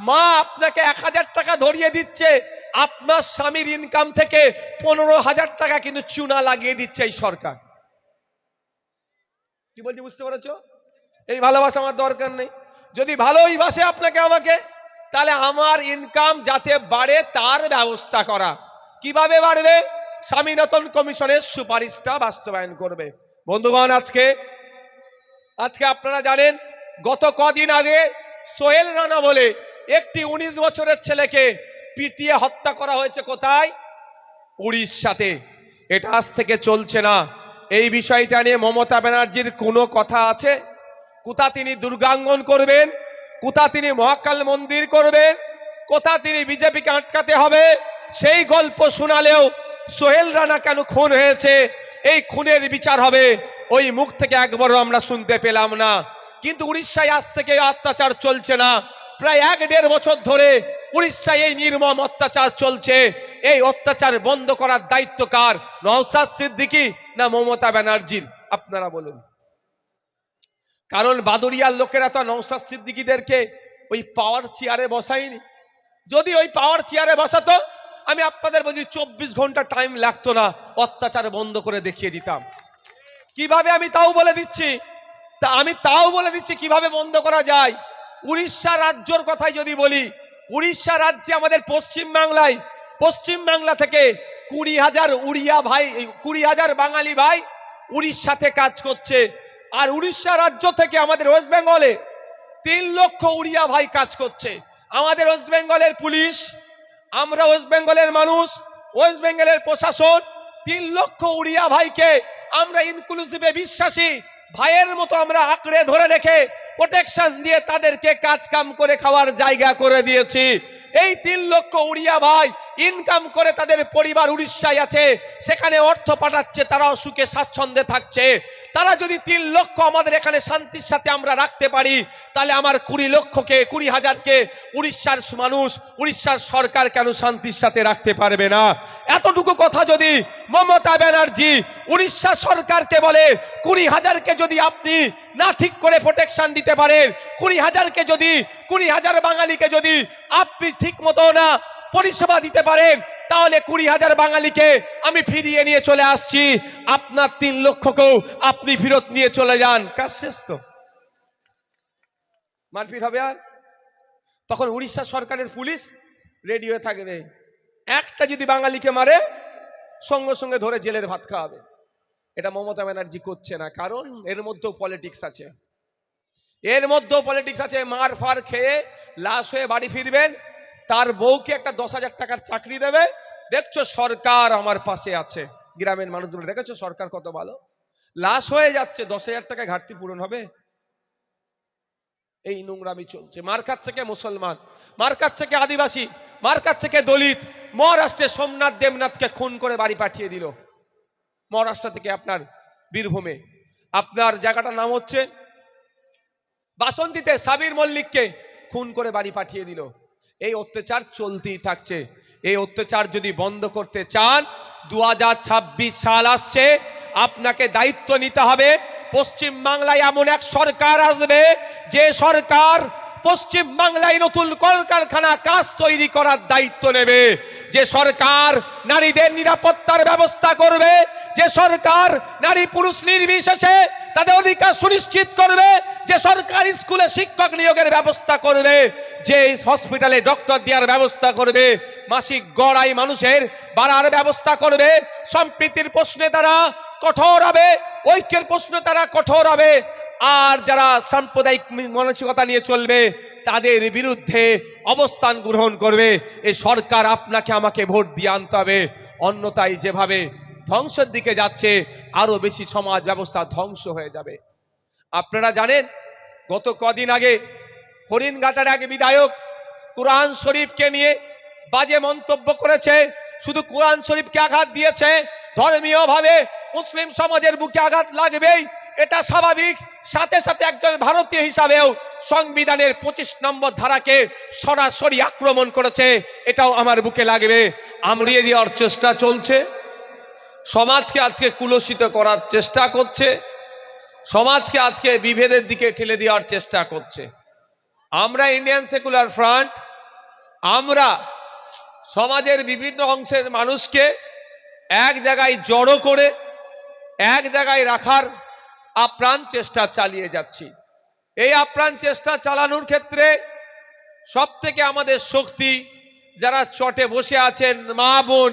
মা আপনাকে এক হাজার টাকা ধরিয়ে দিচ্ছে। আপনার স্বামীর ইনকাম থেকে পনেরো হাজার টাকা কিন্তু চুনা লাগিয়ে দিচ্ছে এই সরকার। কি বলছি, বুঝতে পেরেছ? এই ভালোবাসা আমার দরকার নেই। যদি ভালোই বাসে আপনাকে আমাকে, তাহলে আমার ইনকাম যাতে বাড়ে তার ব্যবস্থা করা। কীভাবে বাড়বে? স্বামীনতন কমিশনের সুপারিশটা বাস্তবায়ন করবে। বন্ধুগণ, আজকে আজকে আপনারা জানেন, গত কদিন আগে সোহেল রানা বলে একটি উনিশ বছরের ছেলেকে পিটিয়ে হত্যা করা হয়েছে কোথায়? উড়িষ্যাতে। এটা আজ থেকে চলছে না। এই বিষয়টা নিয়ে মমতা ব্যানার্জির কোনো কথা আছে? কোথা তিনি দুর্গাঙ্গন করবেন? কোথা তিনি মহাকাল মন্দির করবেন? কোথা তিনি বিজেপিকে আটকাতে হবে? সেই গল্প শোনালেও সোহেল রানা কেন খুন হয়েছে? এই খুনের বিচার হবে। ওই মুখ থেকে একবারও আমরা শুনতে পেলাম না। কিন্তু উড়িষ্যায় আজ থেকে অত্যাচার চলছে না। প্রায় এক দেড় বছর ধরে উড়িষ্যায় এই নির্মম অত্যাচার চলছে। এই অত্যাচার বন্ধ করার দায়িত্ব কার? নওসাদ সিদ্দিকী না মমতা ব্যানার্জির? আপনারা বলুন। কারণ বাদুরিয়ার লোকেরা তো নৌসাদ সিদ্দিকীদেরকে ওই পাওয়ার চেয়ারে বসায়নি। যদি ওই পাওয়ার চেয়ারে বসাতো, আমি আপনাদের বলছি চব্বিশ ঘণ্টা টাইম লাগতো না, অত্যাচার বন্ধ করে দেখিয়ে দিতাম। কীভাবে আমি তাও বলে দিচ্ছি? তা আমি তাও বলে দিচ্ছি কীভাবে বন্ধ করা যায়? উড়িষ্যা রাজ্যর কথাই যদি বলি, উড়িষ্যা রাজ্যে আমাদের পশ্চিম বাংলায়, পশ্চিম বাংলা থেকে কুড়ি হাজার উড়িয়া ভাই কুড়ি হাজার বাঙালি ভাই উড়িষ্যাতে কাজ করছে। আর উড়িষ্যা রাজ্য থেকে আমাদের ওয়েস্ট বেঙ্গলে তিন লক্ষ উড়িয়া ভাই কাজ করছে। আমাদের ওয়েস্ট বেঙ্গলের পুলিশ, আমরা ওয়েস্ট বেঙ্গলের মানুষ, ওয়েস্ট বেঙ্গলের প্রশাসন, তিন লক্ষ উড়িয়া ভাইকে আমরা ইনক্লুসিভে বিশ্বাসী, ভাইয়ের মতো আমরা আঁকড়ে ধরে রেখে প্রোটেকশন দিয়ে তাদেরকে কাজ কাম করে খাওয়ার জায়গা করে দিয়েছি। এই তিন লক্ষ উড়িয়া ভাই ইনকাম করে তাদের পরিবার উড়িষ্যায় আছে, সেখানে অর্থ পাঠাচ্ছে, তারাও সুখে স্বাচ্ছন্দ্যে থাকছে। তারা যদি তিন লক্ষ আমাদের এখানে শান্তির সাথে আমরা রাখতে পারি, তাহলে আমার কুড়ি লক্ষকে, কুড়ি হাজারকে উড়িষ্যার মানুষ, উড়িষ্যার সরকার কেন শান্তির সাথে রাখতে পারবে না? এতটুকু কথা যদি মমতা ব্যানার্জি উড়িষ্যা সরকারকে বলে, কুড়ি হাজারকে যদি আপনি না ঠিক করে প্রোটেকশন দিতে পারেন। কুড়ি হাজারকে যদি, কুড়ি হাজার বাঙালিকে যদি আপনি ঠিক মতো না পরিষেবা দিতে পারেন, তাহলে কুড়ি হাজার বাঙালিকে আমি ফিরিয়ে নিয়ে চলে আসছি। আপনার তিন লক্ষকেও আপনি ফেরত নিয়ে চলে যান। কাজ শেষ তো? মারপিট হবে আর? তখন উড়িষ্যা সরকারের পুলিশ রেডি হয়ে থাকবে। একটা যদি বাঙালিকে মারে, সঙ্গে সঙ্গে ধরে জেলের ভাত খাওয়াবে। এটা মমতা ব্যানার্জি করছে না, কারণ এর মধ্যেও পলিটিক্স আছে। এর মধ্যেও পলিটিক্স আছে, মার ফার খেয়ে লাশ হয়ে বাড়ি ফিরবেন, তার বউকে একটা দশ হাজার টাকার চাকরি দেবে। দেখছ সরকার আমার পাশে আছে, গ্রামের মানুষগুলো, দেখেছ সরকার কত ভালো? লাশ হয়ে যাচ্ছে, দশ হাজার টাকা ঘাটতি পূরণ হবে? এই নোংরামি চলছে। মার খাচ্ছে কে মুসলমান? মার খাচ্ছে কে আদিবাসী? মার খাচ্ছে কে দলিত? মহারাষ্ট্রে সোমনাথ দেবনাথকে খুন করে বাড়ি পাঠিয়ে দিল। মহারাষ্ট্র থেকে আপনার বীরভূমে। আপনার জায়গাটার নাম হচ্ছে বাসন্তীতে সাবির মল্লিককে খুন করে বাড়ি পাঠিয়ে দিল। এই অত্যাচার চলতেই থাকছে। এই অত্যাচার যদি বন্ধ করতে চান দু হাজার ছাব্বিশ সাল আসছে। আপনাকে দায়িত্ব নিতে হবে। পশ্চিম বাংলায় এমন এক সরকার আসবে, যে সরকার পশ্চিম বাংলায় নতুন কলকারখানা কাজ তৈরি করার দায়িত্ব নেবে। যে সরকার নারীদের নিরাপত্তার ব্যবস্থা করবে, যে সরকার নারী পুরুষ নির্বিশেষে তাদের অধিকার সুনিশ্চিত করবে, যে সরকার স্কুলে শিক্ষক নিয়োগের ব্যবস্থা করবে, যে হসপিটালে ডক্টর দেওয়ার ব্যবস্থা করবে, মাসিক গড়াই মানুষের বাড়ার ব্যবস্থা করবে, সম্প্রীতির প্রশ্নে তারা কঠোর হবে, ঐক্যের প্রশ্নে তারা কঠোর হবে। আর যারা সাম্প্রদায়িক মানসিকতা নিয়ে চলবে, তাদের বিরুদ্ধে অবস্থান গ্রহণ করবে। এ সরকার আপনাকে আমাকে ভোট দিয়ে আনতে হবে। অন্যতায় যেভাবে ধ্বংসের দিকে যাচ্ছে, আরও বেশি সমাজ ব্যবস্থা ধ্বংস হয়ে যাবে। আপনারা জানেন, গত কদিন আগে হরিণঘাটার এক বিধায়ক কোরআন শরীফকে নিয়ে বাজে মন্তব্য করেছে। শুধু কোরআন শরীফকে আঘাত দিয়েছে, ধর্মীয়ভাবে মুসলিম সমাজের বুকে আঘাত লাগবেই। এটা স্বাভাবিক। সাথে সাথে একজন ভারতীয় হিসাবেও সংবিধানের পঁচিশ নম্বর ধারাকে সরাসরি আক্রমণ করেছে। এটাও আমার বুকে লাগবে। আমড়িয়ে দেওয়ার চেষ্টা চলছে। সমাজকে আজকে কুলসিত করার চেষ্টা করছে। সমাজকে আজকে বিভেদের দিকে ঠেলে দেওয়ার চেষ্টা করছে। আমরা ইন্ডিয়ান সেকুলার ফ্রন্ট। আমরা সমাজের বিভিন্ন অংশের মানুষকে এক জায়গায় জড়ো করে, এক জায়গায় রাখার আপ্রাণ চেষ্টা চালিয়ে যাচ্ছি। এই আপ্রাণ চেষ্টা চালানোর ক্ষেত্রে সব থেকে আমাদের শক্তি, যারা চটে বসে আছেন মা বোন,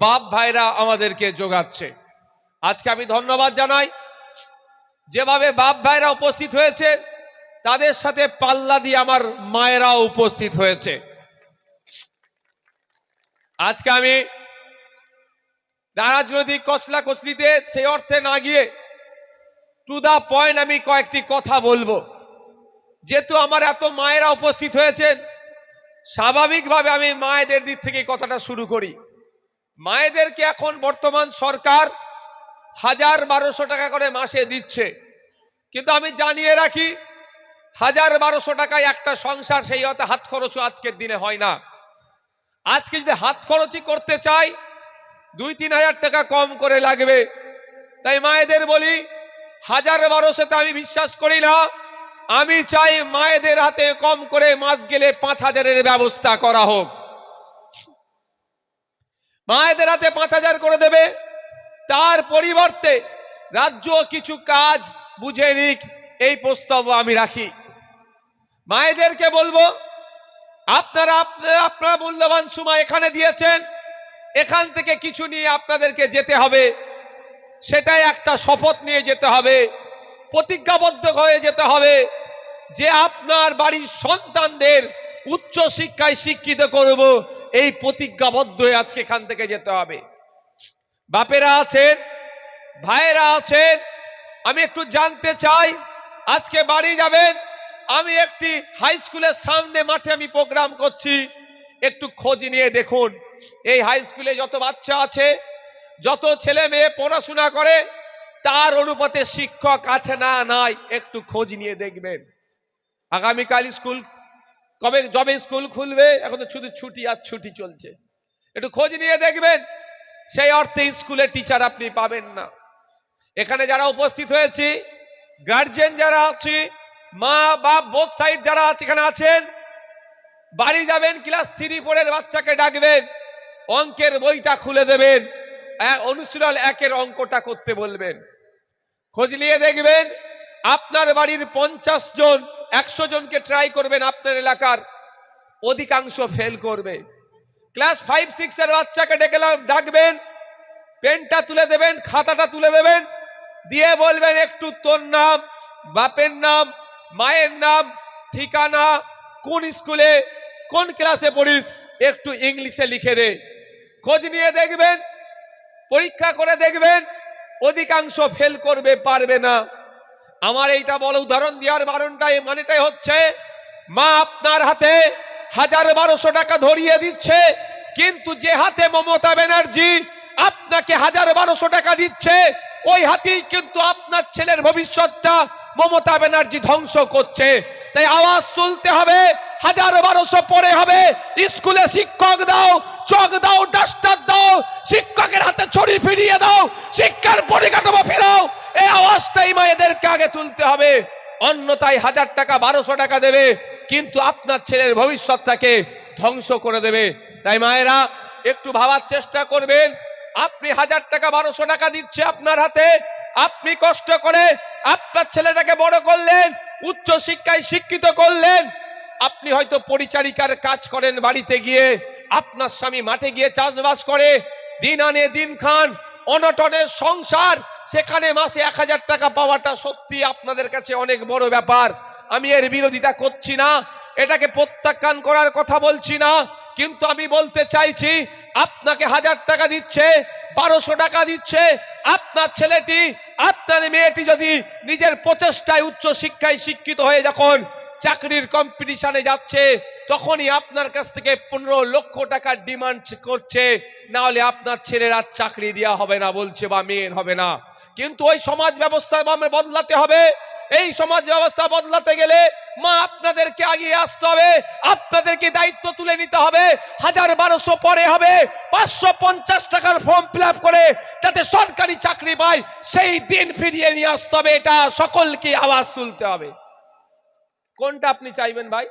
বাপ ভাইরা আমাদেরকে যোগাচ্ছে। আজকে আমি ধন্যবাদ জানাই। যেভাবে বাপ ভাইরা উপস্থিত হয়েছে, তাদের সাথে পাল্লা দিয়ে আমার মায়েরাও উপস্থিত হয়েছে। আজকে আমি রাজনৈতিক কচলা কচলিতে সেই অর্থে না গিয়ে টু দা পয়েন্ট আমি কয়েকটি কথা বলব। যেহেতু আমার এত মায়েরা উপস্থিত হয়েছেন, স্বাভাবিকভাবে আমি মায়েদের দিক থেকে কথাটা শুরু করি। মায়েদেরকে এখন বর্তমান সরকার হাজার বারোশো টাকা করে মাসে দিচ্ছে। কিন্তু আমি জানিয়ে রাখি, হাজার বারোশো টাকায় একটা সংসার সেই হতে হাত খরচও আজকের দিনে হয় না। আজকে যদি হাত খরচই করতে চাই দুই তিন হাজার টাকা কম করে লাগবে। তাই মায়েদের বলি হাজার বারোশোতে আমি বিশ্বাস করি না। আমি চাই মায়েদের হাতে কম করে মাস গেলে পাঁচ হাজারের ব্যবস্থা করা হোক। মায়েদের হাতে পাঁচ হাজার করে দেবে। তার পরিবর্তে রাজ্য কিছু কাজ বুঝে নিক, এই প্রস্তাব আমি রাখি। মায়েদেরকে বলব, আপনারা আপনারা আপনারা মূল্যবান সময় এখানে দিয়েছেন। এখান থেকে কিছু নিয়ে আপনাদেরকে যেতে হবে। সেটাই একটা শপথ নিয়ে যেতে হবে, প্রতিজ্ঞাবদ্ধ হয়ে যেতে হবে যে আপনার বাড়ির সন্তানদের উচ্চ শিক্ষায় শিক্ষিত করব। এই প্রতিজ্ঞাবদ্ধ হয়ে আজকে এখান থেকে যেতে হবে। বাপেরা আছেন, ভাইয়েরা আছেন, আমি একটু জানতে চাই, আজকে বাড়ি যাবেন, আমি একটি হাই স্কুলের সামনে মাঠে আমি প্রোগ্রাম করছি, একটু খোঁজ নিয়ে দেখুন। এই হাই স্কুলে যত বাচ্চা আছে যত ছেলে মেয়ে পড়াশোনা করে, তার অনুপাতে শিক্ষক আছে না নাই, একটু খোঁজ নিয়ে দেখবেন। আগামীকাল স্কুল, কবে যবে স্কুল খুলবে, এখন তো শুধু ছুটি আর ছুটি চলছে। একটু খোঁজ নিয়ে দেখবেন, সেই অর্থে স্কুলে টিচার আপনি পাবেন না। এখানে যারা উপস্থিত হয়েছি গার্জেন যারা আছে, মা, বাপ বোধ সাইড যারা আছে, এখানে আছেন, বাড়ি যাবেন ক্লাস থ্রি ফোরের বাচ্চাকে ডাকবেন, অঙ্কের বইটা খুলে দেবেন। অনুশীলন একের অঙ্কটা করতে বলবেন। খোঁজ নিয়ে দেখবেন, আপনার বাড়ির পঞ্চাশ জন, একশো জনকে ট্রাই করবেন আপনার এলাকার। অধিকাংশ ফেল করবে। ক্লাস ফাইভ সিক্স এর বাচ্চাকে ডেকেলাম ডাকবেন, পেনটা তুলে দেবেন, খাতাটা তুলে দেবেন, দিয়ে বলবেন একটু তোর নাম, বাপের নাম, মায়ের নাম, ঠিকানা, কোন স্কুলে, কোন ক্লাসে পড়িস, একটু ইংলিশে লিখে দে। খোঁজ নিয়ে দেখবেন পরীক্ষা করে দেখবেন, অধিকাংশ ফেল করবে, পারবে না। আমার এইটা বড় উদাহরণ, দেওয়ার বারণটাই মানেটাই হচ্ছে, মা আপনার হাতে হাজার বারোশো টাকা ধরিয়ে দিচ্ছে, কিন্তু যে হাতে মমতা ব্যানার্জি আপনাকে হাজার বারোশো টাকা দিচ্ছে, ওই হাতেই কিন্তু আপনার ছেলের ভবিষ্যৎটা মমতা ব্যানার্জি ধ্বংস করছে। তাই আওয়াজ তুলতে হবে। হাজার বারোশো পরে হবে। স্কুলে শিক্ষক দাও, চক দাও, ডাস্টার দাও, শিক্ষকের হাতে ছড়ি ফিরিয়ে দাও, শিক্ষার পরিকাঠামো ফেরাও। এই আওয়াজটাই মায়েদেরকে আগে তুলতে হবে। অন্যথায় হাজার টাকা, বারোশো টাকা দেবে, কিন্তু আপনার ছেলের ভবিষ্যৎটাকে ধ্বংস করে দেবে। তাই মায়েরা, একটু ভাবার চেষ্টা করবেন। আপনি হাজার টাকা, বারোশো টাকা দিচ্ছে আপনার হাতে। আপনি কষ্ট করে আপনার ছেলেটাকে বড় করলেন। উচ্চ শিক্ষায় শিক্ষিত করলেন। আপনি হয়তো পরিচারিকার কাজ করেন বাড়িতে গিয়ে, আপনার স্বামী মাঠে গিয়ে চাষবাস করে, দিন আনে দিন খান অনটনের সংসার, সেখানে মাসে এক হাজার টাকা পাওয়াটা সত্যি আপনাদের কাছে অনেক বড় ব্যাপার। আমি এর বিরোধিতা করছি না, এটাকে প্রত্যাখ্যান করার কথা বলছি না, কিন্তু আমি বলতে চাইছি, আপনাকে হাজার টাকা দিচ্ছে, বারোশো টাকা দিচ্ছে আপনার ছেলেটি, আপনার মেয়েটি যদি নিজের প্রচেষ্টায় উচ্চ শিক্ষায় শিক্ষিত হয়ে যখন চাকরির কম্পিটিশনে যাচ্ছে, তখনই আপনার কাছ থেকে পনেরো লক্ষ টাকার ডিমান্ড করছে। না হলে আপনার ছেলেরা চাকরি দেওয়া হবে না, বলছে বা মেয়ের হবে না। কিন্তু ওই সমাজ ব্যবস্থা বদলাতে হবে। এই সমাজ ব্যবস্থা বদলাতে গেলে মা আপনাদেরকে আগিয়ে আসতে হবে, আপনাদেরকে দায়িত্ব তুলে নিতে হবে, হাজার বারোশো পরে হবে, পাঁচশো পঞ্চাশ টাকার ফর্ম ফিল করে যাতে সরকারি চাকরি পায়, সেই দিন ফিরিয়ে নিয়ে আসতে হবে, এটা সকলকে আওয়াজ তুলতে হবে। কোনটা আপনি চাইবেন ভাই?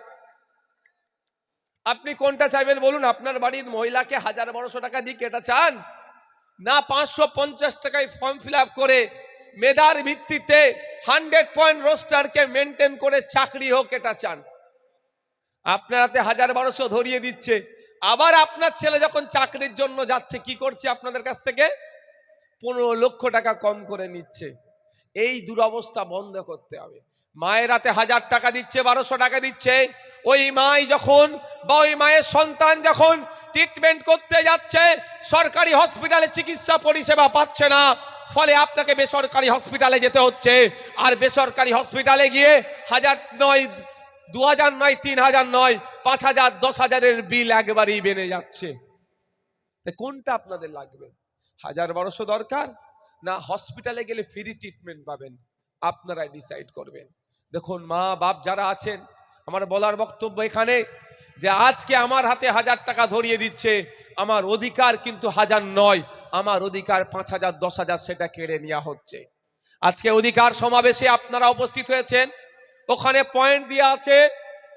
আপনি কোনটা চাইবেন বলুন? আপনার বাড়ির মহিলাকে হাজার বারোশো টাকা দিক, এটা চান? না, পাঁচশো পঞ্চাশ টাকায় ফর্ম ফিল করে মেধার ভিত্তিতে হান্ড্রেড পয়েন্ট রোস্টারকে মেনটেন করে চাকরি হোক এটা চান। আপনার হাতে হাজার বারোশো ধরিয়ে দিচ্ছে। আবার আপনার ছেলে যখন চাকরির জন্য যাচ্ছে, কি করছে আপনাদের কাছ থেকে? পনেরো লক্ষ টাকা কম করে নিচ্ছে। এই দুরবস্থা বন্ধ করতে হবে। মায়ের হাতে হাজার টাকা দিচ্ছে, বারোশো টাকা দিচ্ছে। ওই মাই যখন বা ওই মায়ের সন্তান যখন ট্রিটমেন্ট করতে যাচ্ছে, সরকারি হসপিটালে চিকিৎসা পরিষেবা পাচ্ছে না। ফলে আপনাকে বেসরকারি হসপিটালে যেতে হচ্ছে। আর বেসরকারি হসপিটালে গিয়ে হাজার নয় দু হাজার নয় তিন হাজার নয় পাঁচ হাজার দশ হাজারের বিল একবারই বেড়ে যাচ্ছে। কোনটা আপনাদের লাগবে? হাজার বারোশো দরকার? না হসপিটালে গেলে ফ্রি ট্রিটমেন্ট পাবেন। আপনারাই ডিসাইড করবেন। দেখুন মা বাপ যারা আছেন আমার বলার বক্তব্য এখানে যে আজকে আমার হাতে হাজার টাকা ধরিয়ে দিচ্ছে। আমার অধিকার কিন্তু হাজার নয়, আমার অধিকার পাঁচ হাজার, দশ হাজার সেটা কেড়ে নেওয়া হচ্ছে। আজকে অধিকার সমাবেশে আপনারা উপস্থিত হয়েছেন। ওখানে পয়েন্ট দেওয়া আছে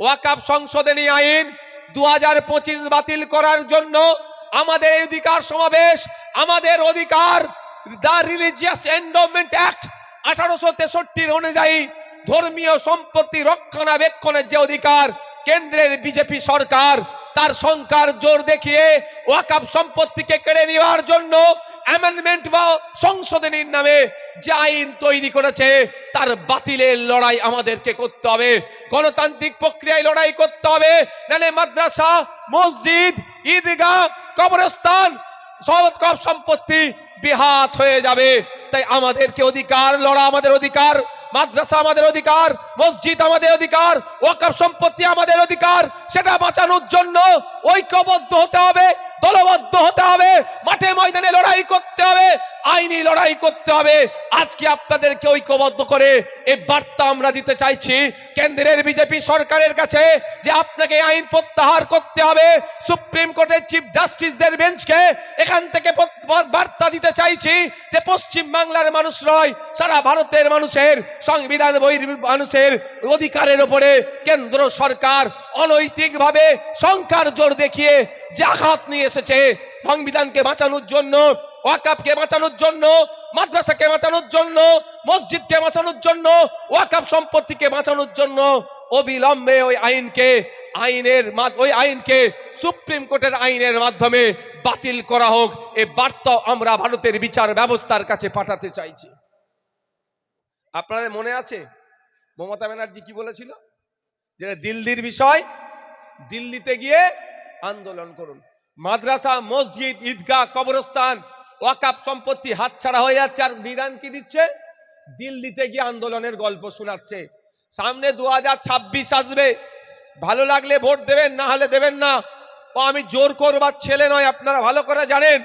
ওয়াকাপ সংশোধনী আইন দু বাতিল করার জন্য আমাদের এই অধিকার সমাবেশ, আমাদের অধিকার দ্য রিলিজিয়াস এন্ডোমেন্ট অ্যাক্ট আঠারোশো তেষট্টির অনুযায়ী ধর্মীয় সম্পত্তি রক্ষণাবেক্ষণের যে অধিকার কেন্দ্রের বিজেপি সরকার, তার সংখ্যার জোর দেখিয়ে ওয়াকাপ সম্পত্তিকে কেড়ে নেওয়ার জন্য অ্যামেন্ডমেন্ট বা সংশোধনীর নামে যে আইন তৈরি করেছে, তার বাতিলের লড়াই আমাদেরকে করতে হবে। গণতান্ত্রিক প্রক্রিয়ায় লড়াই করতে হবে। নাহলে মাদ্রাসা, মসজিদ, ঈদগাহ, কবরস্থান সব সম্পত্তি বিহাত হয়ে যাবে। তাই আমাদেরকে অধিকার, লড়া আমাদের অধিকার, মাদ্রাসা আমাদের অধিকার, মসজিদ আমাদের অধিকার ওয়াকাব সম্পত্তি আমাদের অধিকার, সেটা বাঁচানোর জন্য ঐক্যবদ্ধ হতে হবে, দলবদ্ধ হতে হবে, মাঠে ময়দানে লড়াই করতে হবে আইনি লড়াই করতে হবে। আজকে আপনাদেরকে ঐক্যবদ্ধ করে এই বার্তা আমরা দিতে চাইছি কেন্দ্রের বিজেপি সরকারের কাছে যে আপনাকে আইন প্রত্যাহার করতে হবে। সুপ্রিম কোর্টের চিফ জাস্টিসদের বেঞ্চকে এখান থেকে বার্তা দিতে চাইছি যে পশ্চিম বাংলার মানুষ নয়, সারা ভারতের মানুষের, সংবিধান বহির মানুষের অধিকারের ওপরে কেন্দ্র সরকার অনৈতিকভাবে সংখ্যার জোর দেখিয়ে যে আঘাত নিয়ে এসেছে। সংবিধানকে বাঁচানোর জন্য ওয়াকাপকে বাঁচানোর জন্য, মাদ্রাসাকে বাঁচানোর জন্য, মসজিদকে বাঁচানোর জন্য ওয়াকাপ সম্পত্তিকে বাঁচানোর জন্য অবিলম্বে ওই আইনকে, আইনের ওই আইনকে সুপ্রিম কোর্টের আইনের মাধ্যমে বাতিল করা হোক। এ বার্তা আমরা ভারতের বিচার ব্যবস্থার কাছে পাঠাতে চাইছি। আপনাদের মনে আছে? মমতা ব্যানার্জি কি বলেছিল? যেটা দিল্লির বিষয়, দিল্লিতে গিয়ে আন্দোলন করুন। মাদ্রাসা, মসজিদ, ঈদগাহ, কবরস্থান ওয়াকাপ সম্পত্তি হাতছাড়া হয়ে যাচ্ছে আর নিদান কি দিচ্ছে? দিল্লিতে গিয়ে আন্দোলনের গল্প শোনাচ্ছে। সামনে দু হাজার ছাব্বিশ আসবে। ভালো লাগলে ভোট দেবেন, না হলে দেবেন না। ও, আমি জোর করবার ছেলে নয়, আপনারা ভালো করে জানেন।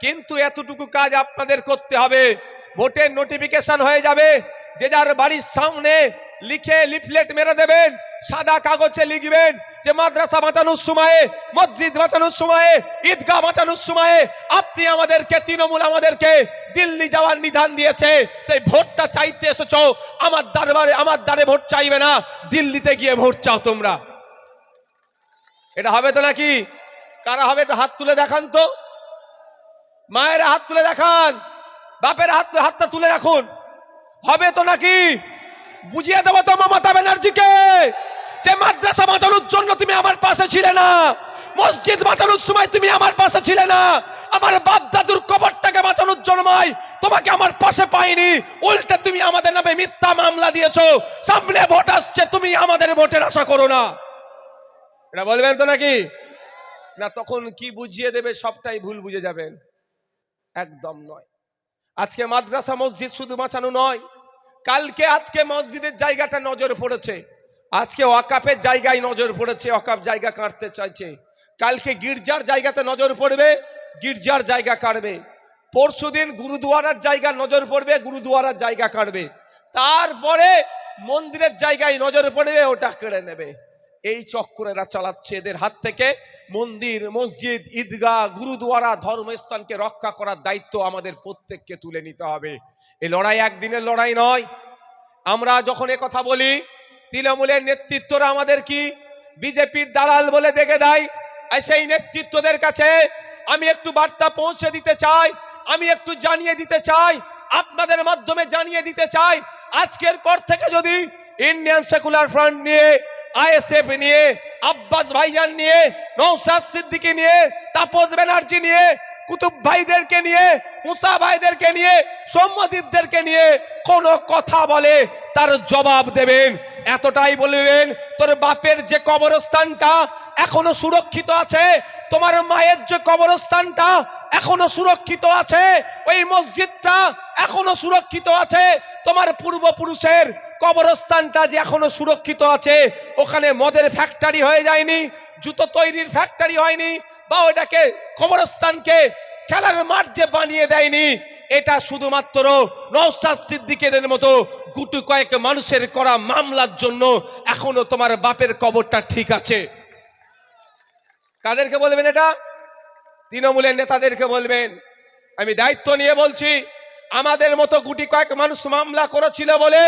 কিন্তু এতটুকু কাজ আপনাদের করতে হবে। ভোটের নোটিফিকেশন হয়ে যাবে। যে যার বাড়ির সামনে লিখে লিফলেট মেরে দেবেন, সাদা কাগজে লিখবেন যে মাদ্রাসা বাঁচানোর সময়ে, মসজিদ বাঁচানোর সময়ে, ঈদগাহ বাঁচানোর সময়ে আপনি আমাদেরকে, তৃণমূল আমাদেরকে দিল্লি যাওয়ার নিধান দিয়েছে। তাই ভোটটা চাইতে এসেছ, আমার দরবারে, আমার দ্বারে ভোট চাইবে না, দিল্লিতে গিয়ে ভোট চাও তোমরা। এটা হবে তো নাকি? কারা হবে একটু হাত তুলে দেখান তো। মায়ের হাত তুলে দেখান, বাপের হাত, হাতটা তুলে রাখুন। হবে তো নাকি? বুঝিয়ে দেবো তো মমতা ব্যানার্জিকে যে মাদ্রাসা বাঁচানোর জন্য তুমি আমার পাশে ছিলে না, মসজিদ বাঁচানোর সময় তুমি আমার পাশে ছিলে না, আমার বাপ দাদুর কবরটাকে বাঁচানোর জন্য তোমাকে আমার পাশে পাইনি, উল্টে তুমি আমাদের নামে মিথ্যা মামলা দিয়েছ, সামনে ভোট আসছে, তুমি আমাদের ভোটের আশা করো না। এটা বলবেন তো নাকি? না, তখন কি বুঝিয়ে দেবে সবটাই ভুল বুঝে যাবেন। একদম নয়। আজকে মাদ্রাসা মসজিদ শুধু বাঁচানো নয় কালকে আজকে মসজিদের জায়গাটা নজর পড়েছে। আজকে ওয়াকাপের জায়গায় নজর পড়েছে ওয়াকাপ জায়গা কাটতে চাইছে। কালকে গির্জার জায়গাতে নজর পড়বে, গির্জার জায়গা কাটবে। পরশুদিন গুরুদুয়ারার জায়গা নজর পড়বে, গুরুদুয়ারার জায়গা কাটবে। তারপরে মন্দিরের জায়গায় নজর পড়বে, ওটা কেড়ে নেবে। এই চক্করেরা চালাচ্ছে এদের হাত থেকে। মন্দির, মসজিদ, ঈদগাহ, গুরুদুয়ারা ধর্মস্থানকে রক্ষা করার দায়িত্ব আমাদের প্রত্যেককে তুলে নিতে হবে। এই লড়াই একদিনের লড়াই নয়। আমরা যখন এ কথা বলি, তৃণমূলের নেতৃত্বরা আমাদের কি বিজেপির দালাল বলে দেখে দেয়? সেই নেতৃত্বদের কাছে আমি একটু বার্তা পৌঁছে দিতে চাই, আমি একটু জানিয়ে দিতে চাই, আপনাদের মাধ্যমে জানিয়ে দিতে চাই, আজকের পর থেকে যদি ইন্ডিয়ান সেকুলার ফ্রন্ট নিয়ে আইএসএফ নিয়ে আব্বাস ভাইজান নিয়ে নৌসাদ সিদ্দিকি নিয়ে তাপস ব্যানার্জি নিয়ে কুতুব ভাইদেরকে নিয়ে, মুসা ভাইদেরকে নিয়ে, সৌম্যদীপদেরকে নিয়ে কোন কথা বলে, তার জবাব দেবেন। এতটাই বলবেন, তোর বাপের যে কবরস্থানটা এখনও সুরক্ষিত আছে, তোমার মায়ের যে কবরস্থানটা এখনও সুরক্ষিত আছে, ওই মসজিদটা এখনও সুরক্ষিত আছে, তোমার পূর্বপুরুষের কবরস্থানটা যে এখনও সুরক্ষিত আছে, ওখানে মদের ফ্যাক্টরি হয়ে যায়নি, জুতো তৈরির ফ্যাক্টরি হয়নি বা ওটাকে কবরস্থানকে খেলার মাঠ যে বানিয়ে দেয়নি। এটা শুধুমাত্র নৌসাদ সিদ্দিকেদের মতো গুটু কয়েক মানুষের করা মামলার জন্য এখনও তোমার বাপের কবরটা ঠিক আছে। কাদেরকে বলবেন এটা? তৃণমূলের নেতাদেরকে বলবেন। আমি দায়িত্ব নিয়ে বলছি, আমাদের মতো গুটি কয়েক মানুষ মামলা করেছিল বলে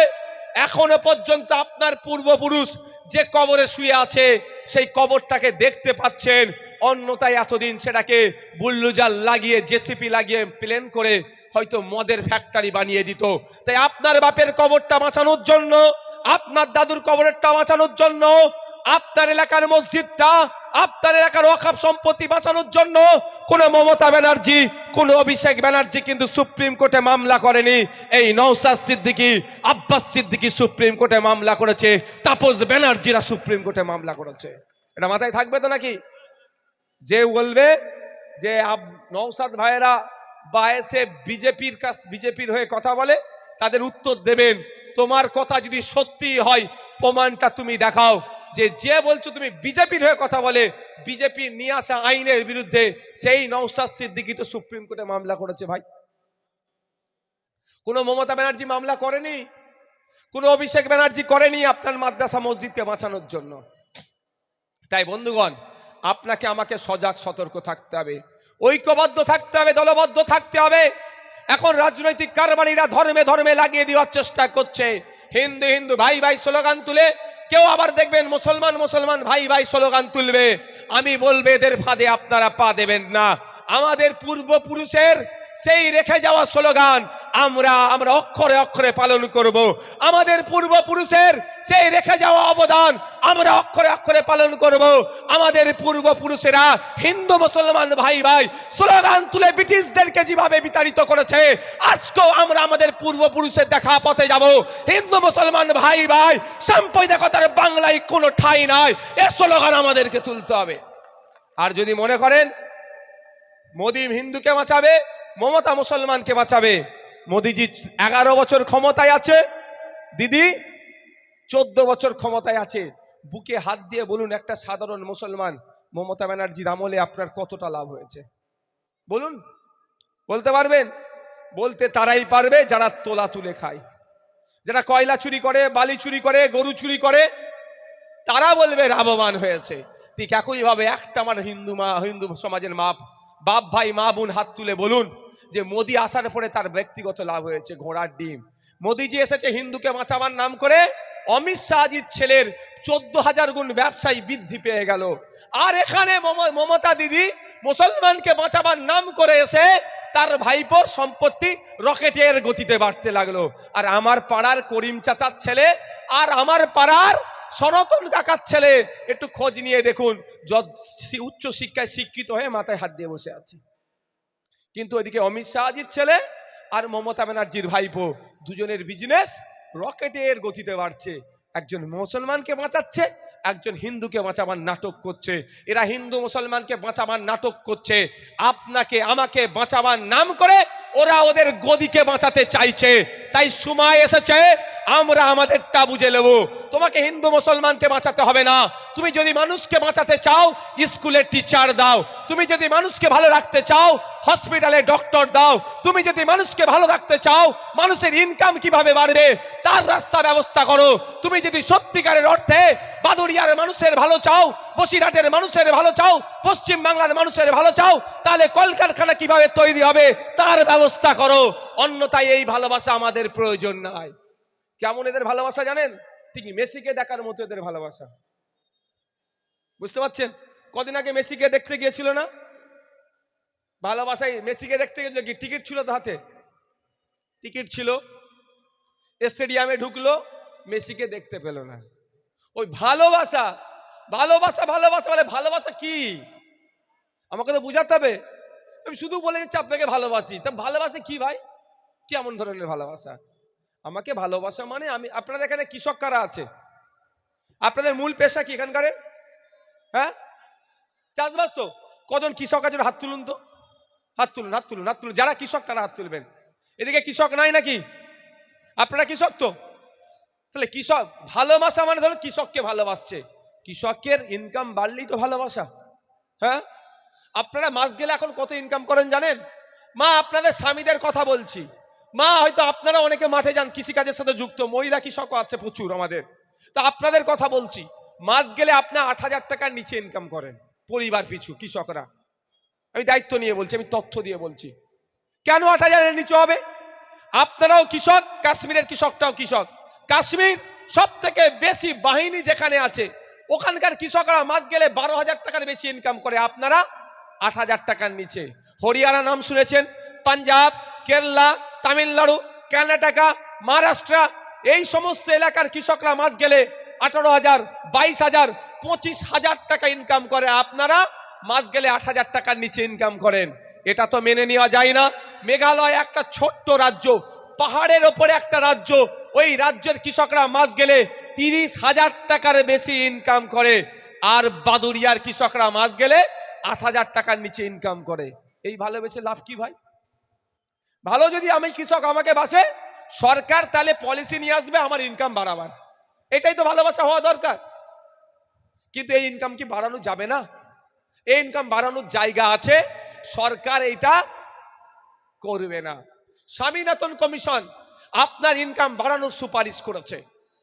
এখনও পর্যন্ত আপনার পূর্বপুরুষ যে কবরে শুয়ে আছে, সেই কবরটাকে দেখতে পাচ্ছেন। অন্যতায় এতদিন সেটাকে বুল্লুজাল লাগিয়ে, জেসিপি লাগিয়ে, প্লেন করে হয়তো মদের ফ্যাক্টরি বানিয়ে দিত। তাই আপনার বাপের কবরটা বাঁচানোর জন্য, আপনার দাদুর কবরেরটা বাঁচানোর জন্য, আপনার এলাকার মসজিদটা, আপনার এলাকার ওয়াকাফ সম্পত্তি বাঁচানোর জন্য কোন মমতা ব্যানার্জি, কোন অভিষেক ব্যানার্জি কিন্তু সুপ্রিম কোর্টে মামলা করেনি। এই নৌসাদ সিদ্দিকি, আব্বাস সিদ্দিকি সুপ্রিম কোর্টে মামলা করেছে, তাপস ব্যানার্জিরা সুপ্রিম কোর্টে মামলা করেছে। এটা মাথায় থাকবে তো নাকি? যে বলবে যে নওসাদ ভাইয়েরা বা এসে বিজেপির কাছ, বিজেপির হয়ে কথা বলে, তাদের উত্তর দেবেন। তোমার কথা যদি সত্যি হয়, প্রমাণটা তুমি দেখাও। যে যে বলছো তুমি বিজেপির হয়ে কথা বলে, বিজেপি নিয়ে আসা আইনের বিরুদ্ধে সেই নওসাদ সিদ্দিকি তো সুপ্রিম কোর্টে মামলা করেছে ভাই। কোনো মমতা ব্যানার্জি মামলা করেনি? কোনো অভিষেক ব্যানার্জি করেনি আপনার মাদ্রাসা মসজিদকে বাঁচানোর জন্য? তাই বন্ধুগণ আপনাকে আমাকে সজাগ, সতর্ক থাকতে হবে। ঐক্যবদ্ধ থাকতে হবে, দলবদ্ধ থাকতে হবে। এখন রাজনৈতিক কারবারিরা ধর্মে ধর্মে লাগিয়ে দেওয়ার চেষ্টা করছে। হিন্দু হিন্দু, ভাই ভাই স্লোগান তুলে কেউ আবার দেখবেন মুসলমান মুসলমান, ভাই ভাই স্লোগান তুলবে। আমি বলবে, এদের ফাঁদে আপনারা পা দেবেন না। আমাদের পূর্বপুরুষের সেই রেখে যাওয়া স্লোগান, আমরা আমরা অক্ষরে অক্ষরে পালন করব। আমাদের পূর্বপুরুষের সেই রেখে যাওয়া অবদান, আমরা অক্ষরে অক্ষরে পালন করব। আমাদের পূর্বপুরুষেরা হিন্দু, মুসলমান ভাই ভাই স্লোগান তুলে ব্রিটিশদেরকে যেভাবে বিতাড়িত করেছে, আজকেও আমরা আমাদের পূর্বপুরুষের দেখা পথে যাব। হিন্দু, মুসলমান ভাই ভাই সাম্প্রদায়িকতার বাংলায় কোনো ঠাঁই নাই, এ স্লোগান আমাদেরকে তুলতে হবে। আর যদি মনে করেন, মোদি হিন্দুকে বাঁচাবে মমতা মুসলমানকে বাঁচাবে। মোদিজি এগারো বছর ক্ষমতায় আছে। দিদি, চোদ্দ বছর ক্ষমতায় আছে। বুকে হাত দিয়ে বলুন একটা সাধারণ মুসলমান, মমতা ব্যানার্জির আমলে আপনার কতটা লাভ হয়েছে? বলুন, বলতে পারবেন? বলতে তারাই পারবে যারা তোলা তুলে খায়। যারা কয়লা চুরি করে, বালি চুরি করে, গরু চুরি করে, তারা বলবে লাভবান হয়েছে। ঠিক একইভাবে একটা আমার হিন্দু মা, হিন্দু সমাজের মাপ বাপ, ভাই, মা, বোন হাত তুলে বলুন যে মোদি আসার পরে তার ব্যক্তিগত লাভ হয়েছে, ঘোড়ার ডিম। মোদিজি এসেছে হিন্দুকে বাঁচাবার নাম করে, অমিত শাহজির ছেলের চোদ্দ হাজার গুণ ব্যবসায়ী বৃদ্ধি পেয়ে গেল। আর এখানে মম- মমতা দিদি মুসলমানকে বাঁচাবার নাম করে এসে তার ভাইপোর সম্পত্তি রকেটের গতিতে বাড়তে লাগল। আর আমার পাড়ার করিম চাচার ছেলে আর আমার পাড়ার সনাতন কাকার ছেলে, একটু খোঁজ নিয়ে দেখুন উচ্চ শিক্ষায় শিক্ষিত হয়ে মাথায় হাত দিয়ে বসে আছে। কিন্তু ওইদিকে অমিত শাহজির ছেলে আর মমতা ব্যানার্জির ভাইপো দুজনের বিজনেস রকেটের গতিতে বাড়ছে। একজন মুসলমানকে বাঁচাচ্ছে, একজন হিন্দুকে বাঁচাবার নাটক করছে। এরা হিন্দু মুসলমানকে বাঁচাবার নাটক করছে। আপনাকে, আমাকে বাঁচাবার নাম করে ওরা ওদের গদিকে বাঁচাতে চাইছে। তাই সময় এসেছে, আমরা আমাদেরটা বুঝে নেব। তোমাকে হিন্দু মুসলমানকে বাঁচাতে হবে না। তুমি যদি মানুষকে বাঁচাতে চাও, স্কুলের টিচার দাও। তুমি যদি মানুষকে ভালো রাখতে চাও, হসপিটালে ডক্টর দাও। তুমি যদি মানুষকে ভালো রাখতে চাও, মানুষের ইনকাম কীভাবে বাড়বে, তার রাস্তা ব্যবস্থা করো। তুমি যদি সত্যিকারের অর্থে বাদুরিয়ার মানুষের ভালো চাও, বসিরহাটের মানুষের ভালো চাও পশ্চিম বাংলার মানুষের ভালো চাও, তাহলে কলকারখানা কীভাবে তৈরি হবে, তার ব্যবস্থা করো। অন্যথায় এই ভালোবাসা আমাদের প্রয়োজন নাই। কেমন এদের ভালোবাসা জানেন? ঠিক মেসিকে দেখার মতো এদের ভালোবাসা। বুঝতে পারছেন? কদিন আগে মেসিকে দেখতে গিয়েছিল না? ভালোবাসায় মেসিকে দেখতে গেছিল কি? টিকিট ছিল তো হাতে। টিকিট ছিল। স্টেডিয়ামে ঢুকলো, মেসিকে দেখতে পেল না। ওই ভালোবাসা ভালোবাসা ভালোবাসা বলে ভালোবাসা কি? আমাকে তো বুঝাতে হবে। আমি শুধু বলে যাচ্ছি আপনাকে ভালোবাসি। তা ভালোবাসে কি ভাই? কেমন ধরনের ভালোবাসা? আমাকে ভালোবাসা মানে আমি, আপনাদের এখানে কৃষক কারা আছে? আপনাদের মূল পেশা কি এখানকার? হ্যাঁ? চাষবাস তো? কজন কৃষক আছে হাত তুলুন তো। হাত তুলুন হাত তুলুন হাত তুলুন। যারা কৃষক, তারা হাত তুলবেন। এদিকে কৃষক নাই নাকি? আপনারা কৃষক তো? তাহলে কৃষক, ভালোবাসা মানে ধরো কৃষককে ভালোবাসছে। কৃষকের ইনকাম বাড়লেই তো ভালোবাসা। হ্যাঁ? আপনারা মাস গেলে এখন কত ইনকাম করেন জানেন? মা, আপনাদের স্বামীদের কথা বলছি। মা, হয়তো আপনারা অনেকে মাঠে যান, কৃষিকাজের সাথে যুক্ত, মহিলা কৃষকও আছে প্রচুর আমাদের। তা আপনাদের কথা বলছি, মাস গেলে আপনার আট হাজার টাকার নিচে ইনকাম করেন, পরিবার পিছু, কৃষকরা। আমি দায়িত্ব নিয়ে বলছি, আমি তথ্য দিয়ে বলছি। কেন আট হাজারের নিচে হবে? আপনারাও কৃষক, কাশ্মীরের কৃষকটাও কৃষক। কাশ্মীর সব থেকে বেশি বাহিনী যেখানে আছে, ওখানকার কৃষকরা মাস গেলে বারো হাজার টাকার বেশি ইনকাম করে। আপনারা আট হাজার টাকার নিচে। হরিয়ানা নাম শুনেছেন? পাঞ্জাব, কেরালা, তামিলনাড়ু, কর্ণাটকা, মহারাষ্ট্র। এই সমস্ত এলাকার কৃষকরা মাস গেলে আঠারো হাজার, বাইশ হাজার, পঁচিশ হাজার টাকা ইনকাম করে। আপনারা মাস গেলে আট হাজার টাকার নিচে ইনকাম করেন। এটা তো মেনে নেওয়া যায় না। মেঘালয় একটা ছোট্ট রাজ্য, পাহাড়ের ওপরে একটা রাজ্য। ওই রাজ্যের কৃষকরা মাস গেলে তিরিশ হাজার টাকার বেশি ইনকাম করে। আর বাদুরিয়ার কৃষকরা মাস গেলে আট হাজার টাকার নিচে ইনকাম করে। এই ভালোবেসে লাভ কি ভাই? ভালো যদি আমি কৃষক, আমাকে বাসে, সরকার তাহলে পলিসি নিয়ে আসবে আমার ইনকাম বাড়াবার। এটাই তো ভালোবাসা হওয়া দরকার। কিন্তু এই ইনকাম কি বাড়ানো যাবে না? এই ইনকাম বাড়ানোর জায়গা আছে, সরকার এইটা করবে না। স্বামীনাথন কমিশন আপনার ইনকাম বাড়ানোর সুপারিশ করেছে।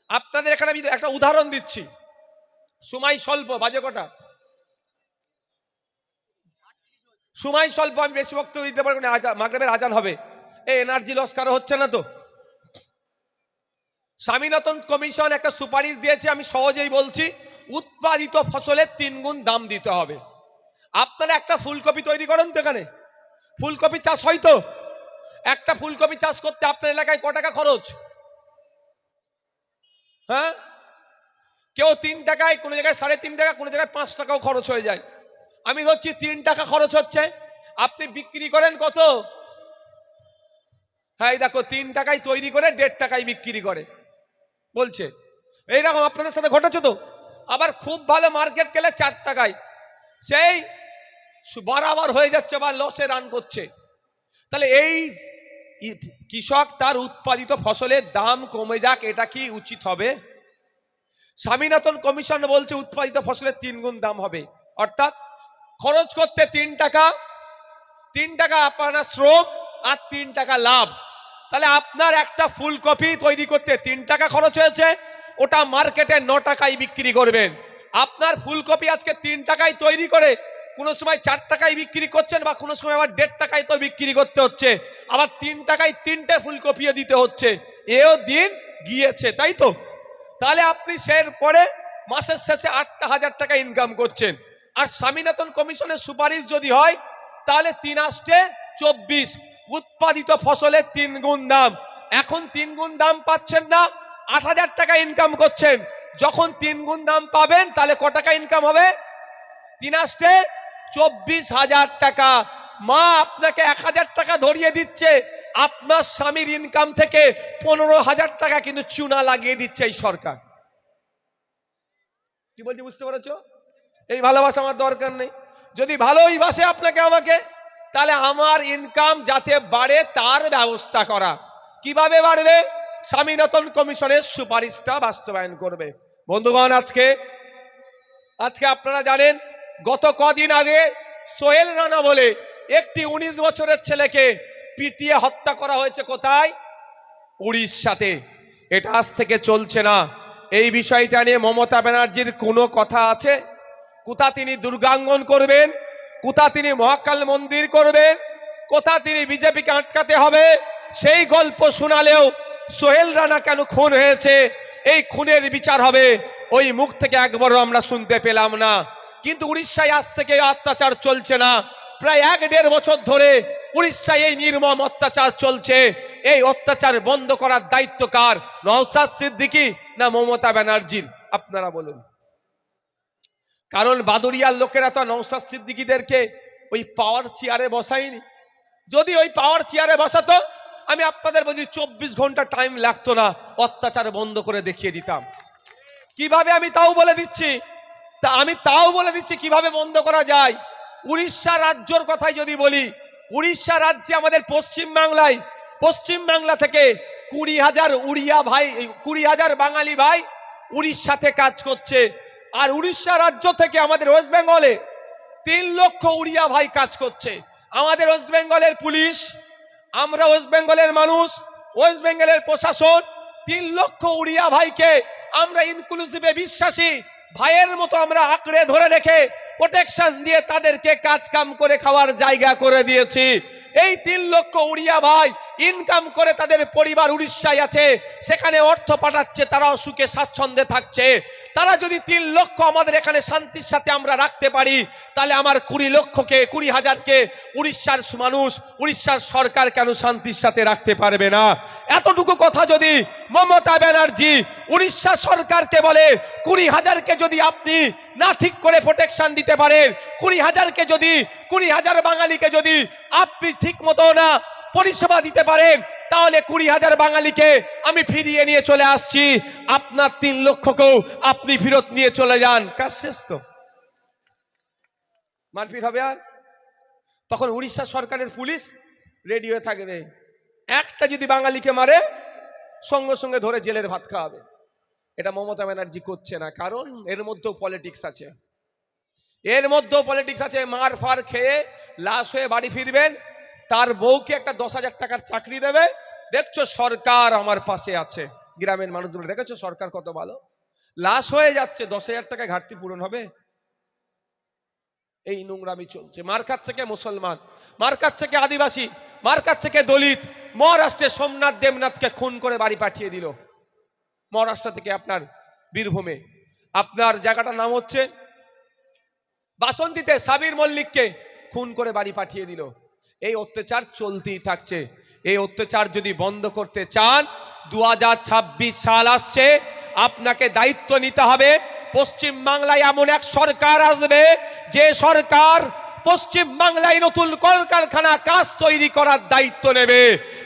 আপনাদের এখানে আমি একটা উদাহরণ দিচ্ছি। সময় স্বল্প, বাজে কটা সময় স্বল্প, আমি বেশি বক্তব্য দিতে পারব না মাগরেবের আজান হবে। এই এনার্জি লস কারও হচ্ছে না তো? স্বামীনাথন কমিশন একটা সুপারিশ দিয়েছে, আমি সহজেই বলছি, উৎপাদিত ফসলের তিন গুণ দাম দিতে হবে। আপনারা একটা ফুলকপি তৈরি করেন তো এখানে। ফুলকপি চাষ হয় তো? একটা ফুলকপি চাষ করতে আপনার এলাকায় ক টাকা খরচ? হ্যাঁ? কেউ তিন টাকায় কোনো জায়গায় সাড়ে তিন টাকা, কোনো জায়গায় পাঁচ টাকাও খরচ হয়ে যায়। আমি ধরছি তিন টাকা খরচ হচ্ছে। আপনি বিক্রি করেন কত? হ্যাঁ দেখো, তিন টাকায় তৈরি করে দেড় টাকায় বিক্রি করে। বলছে, এইরকম আপনাদের সাথে ঘটেছে তো? আবার খুব ভালো মার্কেট গেলে চার টাকায়। সেই বরাবর হয়ে যাচ্ছে বা লসে রান করছে। তাহলে এই কৃষক তার উৎপাদিত ফসলের দাম কমে যাক, এটা কি উচিত হবে? স্বামীনাথন কমিশন বলছে, উৎপাদিত ফসলের তিন গুণ দাম হবে। অর্থাৎ খরচ করতে তিন টাকা তিন টাকা আপনার শ্রম আর তিন টাকা লাভ। তাহলে আপনার একটা ফুলকপি তৈরি করতে তিন টাকা খরচ হয়েছে, ওটা মার্কেটে ন টাকায় বিক্রি করবেন। আপনার ফুলকপি আজকে তিন টাকায় তৈরি করে, কোনো সময় চার টাকায় বিক্রি করছেন বা কোনো সময় আবার দেড় টাকায় তো বিক্রি করতে হচ্ছে, আবার তিন টাকায় তিনটে ফুলকপিও দিতে হচ্ছে, এও দিন গিয়েছে, তাই তো? তাহলে আপনি সের পরে মাসের শেষে আটটা হাজার টাকা ইনকাম করছেন। আর স্বামীনাথন কমিশনের সুপারিশ যদি হয়, তাহলে তিন আসছে চব্বিশ। উৎপাদিত ফসলের তিন গুণ দাম। এখন তিন গুণ দাম পাচ্ছেন না, আট হাজার টাকা ইনকাম করছেন। যখন তিন গুণ দাম পাবেন, তাহলে ক টাকা ইনকাম হবে? তিন আসছে চব্বিশ হাজার টাকা। মা আপনাকে এক হাজার টাকা ধরিয়ে দিচ্ছে, আপনার স্বামীর ইনকাম থেকে পনেরো হাজার টাকা কিন্তু চুনা লাগিয়ে দিচ্ছে এই সরকার। কি বলছি, বুঝতে পেরেছ? এই ভালোবাসা আমার দরকার নেই। যদি ভালোই বাসে আপনাকে আমাকে, তাহলে আমার ইনকাম যাতে বাড়ে তার ব্যবস্থা করা। কীভাবে বাড়বে? স্বামীনাথন কমিশনের সুপারিশটা বাস্তবায়ন করবে। বন্ধুগণ, আজকে আজকে আপনারা জানেন, গত কদিন আগে সোহেল রানা বলে একটি উনিশ বছরের ছেলেকে পিটিয়ে হত্যা করা হয়েছে কোথায়? উড়িষ্যাতে। এটা আজ থেকে চলছে না। এই বিষয়টা নিয়ে মমতা ব্যানার্জির কোনো কথা আছে? কোথা তিনি দুর্গাঙ্গন করবেন? কোথা তিনি মহাকাল মন্দির করবেন? কোথা তিনি বিজেপিকে আটকাতে হবে? সেই গল্প শোনালেও সোহেল রানা কেন খুন হয়েছে? এই খুনের বিচার হবে। ওই মুখ থেকে একবারও আমরা শুনতে পেলাম না। কিন্তু উড়িষ্যায় আজ থেকে অত্যাচার চলছে না। প্রায় এক দেড় বছর ধরে উড়িষ্যায় এই নির্মম অত্যাচার চলছে। এই অত্যাচার বন্ধ করার দায়িত্ব কার? নওসাদ সিদ্দিকী না মমতা ব্যানার্জির? আপনারা বলুন। কারণ বাদুরিয়ার লোকেরা তো নৌসাদ সিদ্দিকীদেরকে ওই পাওয়ার চেয়ারে বসায়নি। যদি ওই পাওয়ার চেয়ারে বসাতো, আমি আপনাদের বলছি চব্বিশ ঘণ্টা টাইম লাগতো না, অত্যাচার বন্ধ করে দেখিয়ে দিতাম। কীভাবে আমি তাও বলে দিচ্ছি? তা আমি তাও বলে দিচ্ছি কীভাবে বন্ধ করা যায়? উড়িষ্যা রাজ্যর কথাই যদি বলি, উড়িষ্যা রাজ্যে আমাদের পশ্চিম বাংলায়, পশ্চিম বাংলা থেকে কুড়ি হাজার উড়িয়া ভাই, কুড়ি হাজার বাঙালি ভাই উড়িষ্যাতে কাজ করছে। আর উড়িষ্যা রাজ্য থেকে আমাদের ওয়েস্ট বেঙ্গলে তিন লক্ষ উড়িয়া ভাই কাজ করছে। আমাদের ওয়েস্ট বেঙ্গলের পুলিশ, আমরা ওয়েস্ট বেঙ্গলের মানুষ, ওয়েস্ট বেঙ্গলের প্রশাসন, তিন লক্ষ উড়িয়া ভাইকে আমরা ইনক্লুসিভে বিশ্বাসী, ভাইয়ের মতো আমরা আঁকড়ে ধরে রেখে প্রোটেকশন দিয়ে তাদেরকে কাজ কাম করে খাওয়ার জায়গা করে দিয়েছি। এই তিন লক্ষ উড়িয়া ভাই ইনকাম করে তাদের পরিবার উড়িষ্যায় আছে, সেখানে অর্থ পাঠাচ্ছে, তারাও সুখে স্বাচ্ছন্দ্যে থাকছে। তারা যদি তিন লক্ষ আমাদের এখানে শান্তির সাথে আমরা রাখতে পারি, তাহলে আমার কুড়ি লক্ষকে, কুড়ি হাজারকে উড়িষ্যার মানুষ, উড়িষ্যার সরকার কেন শান্তির সাথে রাখতে পারবে না? এতটুকু কথা যদি মমতা ব্যানার্জি উড়িষ্যা সরকারকে বলে, কুড়ি হাজারকে যদি আপনি না ঠিক করে প্রোটেকশন দিতে পারেন। কুড়ি হাজারকে যদি, কুড়ি হাজার বাঙালিকে যদি আপনি ঠিক মতো না পরিষেবা দিতে পারেন, তাহলে কুড়ি হাজার বাঙালিকে আমি ফিরিয়ে নিয়ে চলে আসছি। আপনার তিন লক্ষকেও আপনি ফেরত নিয়ে চলে যান। কাজ শেষ তো? মারপিট হবে আর? তখন উড়িষ্যা সরকারের পুলিশ রেডি হয়ে থাকবে। একটা যদি বাঙালিকে মারে, সঙ্গে সঙ্গে ধরে জেলের ভাত খাওয়াবে। এটা মমতা ব্যানার্জি করছে না, কারণ এর মধ্যেও পলিটিক্স আছে। এর মধ্যেও পলিটিক্স আছে, মার ফার খেয়ে লাশ হয়ে বাড়ি ফিরবেন, তার বউকে একটা দশ হাজার টাকার চাকরি দেবে। দেখছ সরকার আমার পাশে আছে, গ্রামের মানুষগুলো, দেখেছ সরকার কত ভালো? লাশ হয়ে যাচ্ছে, দশ হাজার টাকা ঘাটতি পূরণ হবে? এই নোংরামি চলছে। মার খাচ্ছে কে মুসলমান? মার খাচ্ছে কে আদিবাসী? মার খাচ্ছে কে দলিত? মহারাষ্ট্রে সোমনাথ দেবনাথকে খুন করে বাড়ি পাঠিয়ে দিল। মহারাষ্ট্র থেকে আপনার বীরভূমে। আপনার জায়গাটার নাম হচ্ছে বাসন্তীতে সাবির মল্লিককে খুন করে বাড়ি পাঠিয়ে দিল। এই অত্যাচার চলতেই থাকছে। এই অত্যাচার যদি বন্ধ করতে চান দু হাজার ছাব্বিশ সাল আসছে। আপনাকে দায়িত্ব নিতে হবে। পশ্চিম বাংলায় এমন এক সরকার আসবে, যে সরকার পশ্চিম বাংলায় নতুন কলকারখানা কাজ তৈরি করার দায়িত্ব নেবে।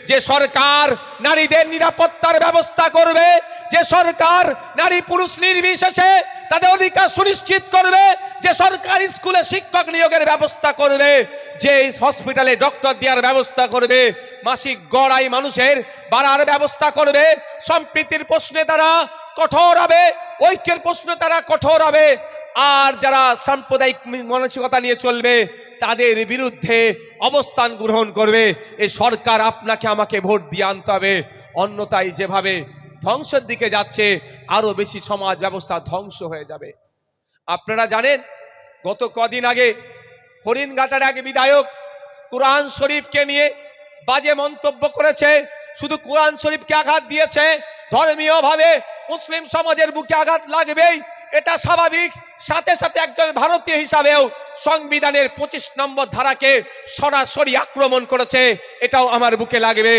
যে সরকার নারীদের নিরাপত্তার ব্যবস্থা করবে, যে সরকার নারী পুরুষ নির্বিশেষে তাদের অধিকার সুনিশ্চিত করবে যে সরকার স্কুলে শিক্ষক নিয়োগের ব্যবস্থা করবে যে হসপিটালে ডক্টর দেওয়ার ব্যবস্থা করবে, মাসিক গড়াই মানুষের বাড়ার ব্যবস্থা করবে, সম্প্রীতির প্রশ্নে তারা কঠোর হবে, ঐক্যের প্রশ্নে তারা কঠোর হবে, আর যারা সাম্প্রদায়িক মানসিকতা নিয়ে চলবে, তাদের বিরুদ্ধে অবস্থান গ্রহণ করবে, এ সরকার আপনাকে আমাকে ভোট দিয়ে আনতে হবে। অন্যতায় যেভাবে ধ্বংসের দিকে যাচ্ছে, আরও বেশি সমাজ ব্যবস্থা ধ্বংস হয়ে যাবে। আপনারা জানেন গত কদিন আগে হরিণঘাটার এক বিধায়ক কোরআন শরীফকে নিয়ে বাজে মন্তব্য করেছে, শুধু কোরআন শরীফকে আঘাত দিয়েছে, ধর্মীয়ভাবে মুসলিম সমাজের বুকে আঘাত লাগবেই, এটা স্বাভাবিক। সাথে সাথে একজন ভারতীয় হিসাবেও সংবিধানের পঁচিশ নম্বর ধারাকে সরাসরি আক্রমণ করেছে, এটাও আমার বুকে লাগবে।